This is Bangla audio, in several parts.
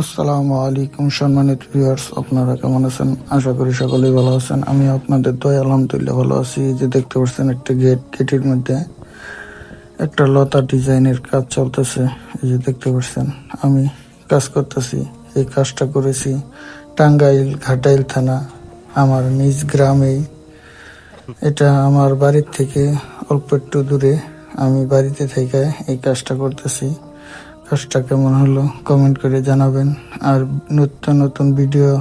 আসসালামু আলাইকুম সম্মানিত ভিউয়ার্স আপনারা কেমন আছেন? আশা করি সকলেই ভালো আছেন। আমি আপনাদের দয়, আলহামদুলিল্লাহ ভালো আছি। যে দেখতে পাচ্ছেন একটা গেট গেটের মধ্যে একটা লতা ডিজাইনের কাজ চলতেছে। এই যে দেখতে পাচ্ছেন, আমি কাজ করতেছি, এই কাজটা করেছি টাঙ্গাইল ঘাটাইল থানা, আমার নিজ গ্রামেই। এটা আমার বাড়ির থেকে অল্প একটু দূরে আমি বাড়িতে থেকে এই কাজটা করতেছি। কাজটা কেমন হলো কমেন্ট করে জানাবেন। আর নতুন নতুন ভিডিও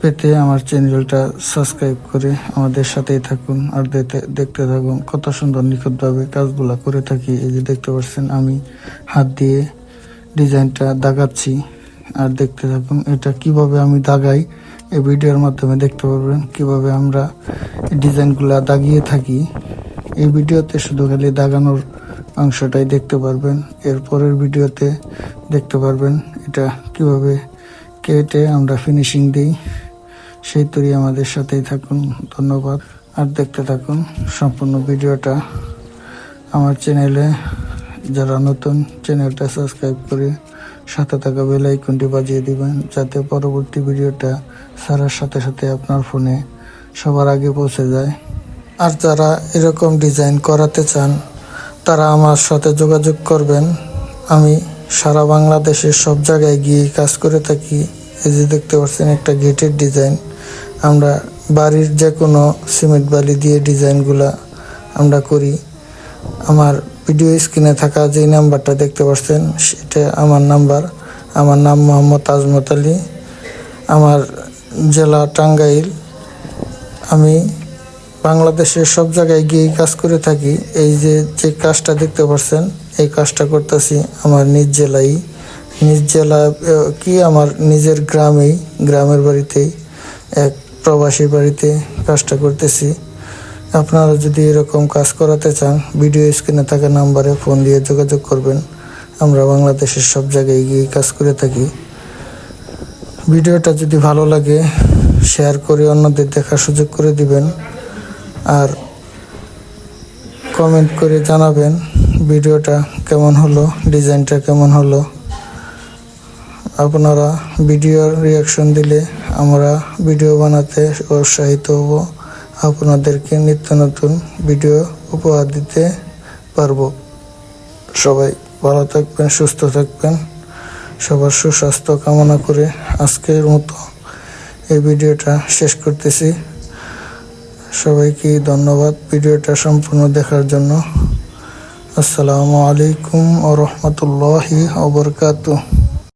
পেতে আমার চ্যানেলটা সাবস্ক্রাইব করে আমাদের সাথেই থাকুন। আর দেখতে- থাকুন কত সুন্দর নিখুঁতভাবে কাজগুলো করে থাকি। এই যে দেখতে পাচ্ছেন, আমি হাত দিয়ে ডিজাইনটা দাগাচ্ছি। আর দেখতে থাকুন এটা কীভাবে আমি দাগাই, এই ভিডিওর মাধ্যমে দেখতে পারবেন কীভাবে আমরা ডিজাইনগুলা দাগিয়ে থাকি। এই ভিডিওতে শুধু খালি দাগানোর অংশটাই দেখতে পারবেন। এরপরের ভিডিওতে দেখতে পারবেন এটা কীভাবে কেটে আমরা ফিনিশিং দিই। সেই তৈরি আমাদের সাথেই থাকুন। ধন্যবাদ। আর দেখতে থাকুন সম্পূর্ণ ভিডিওটা। আমার চ্যানেলে যারা নতুন, চ্যানেলটা সাবস্ক্রাইব করে সাথে থাকা বেল আইকনটি বাজিয়ে দিবেন, যাতে পরবর্তী ভিডিওটা ছাড়ার সাথে সাথে আপনার ফোনে সবার আগে পৌঁছে যায়। আর যারা এরকম ডিজাইন করাতে চান তারা আমার সাথে যোগাযোগ করবেন। আমি সারা বাংলাদেশের সব জায়গায় গিয়ে কাজ করে থাকি। এই যে দেখতে পাচ্ছেন একটা গেটের ডিজাইন। আমরা বাড়ির যে কোনো সিমেন্ট বালি দিয়ে ডিজাইনগুলা আমরা করি। আমার ভিডিও স্ক্রিনে থাকা যেই নাম্বারটা দেখতে পাচ্ছেন, সেটা আমার নাম্বার। আমার নাম মোহাম্মদ আজমত আলী। আমার জেলা টাঙ্গাইল। আমি বাংলাদেশের সব জায়গায় গিয়ে কাজ করে থাকি। এই যে যে কাজটা দেখতে পাচ্ছেন এই কাজটা করতেছি আমার নিজ জেলায়। নিজ জেলা কি আমার নিজের গ্রামেই, গ্রামের বাড়িতেই, এক প্রবাসী বাড়িতে কাজটা করতেছি। আপনারা যদি এরকম কাজ করাতে চান, ভিডিও স্ক্রিনে থাকা নাম্বারে ফোন দিয়ে যোগাযোগ করবেন। আমরা বাংলাদেশের সব জায়গায় গিয়ে কাজ করে থাকি। ভিডিওটা যদি ভালো লাগে, শেয়ার করে অন্যদের দেখার সুযোগ করে দিবেন। আর কমেন্ট করে জানাবেন ভিডিওটা কেমন হলো, ডিজাইনটা কেমন হলো। আপনারা ভিডিওর রিয়াকশন দিলে আমরা ভিডিও বানাতে উৎসাহিত হব। আপনাদেরকে নিত্য নতুন ভিডিও উপহার দিতে পারব। সবাই ভালো থাকবেন, সুস্থ থাকবেন। সবার সুস্বাস্থ্য কামনা করে আজকের মতো এই ভিডিওটা শেষ করতেছি। সবাইকে ধন্যবাদ ভিডিওটা সম্পূর্ণ দেখার জন্য। আসসালামু আলাইকুম ও রহমতুল্লাহি ওবরকাতুহ।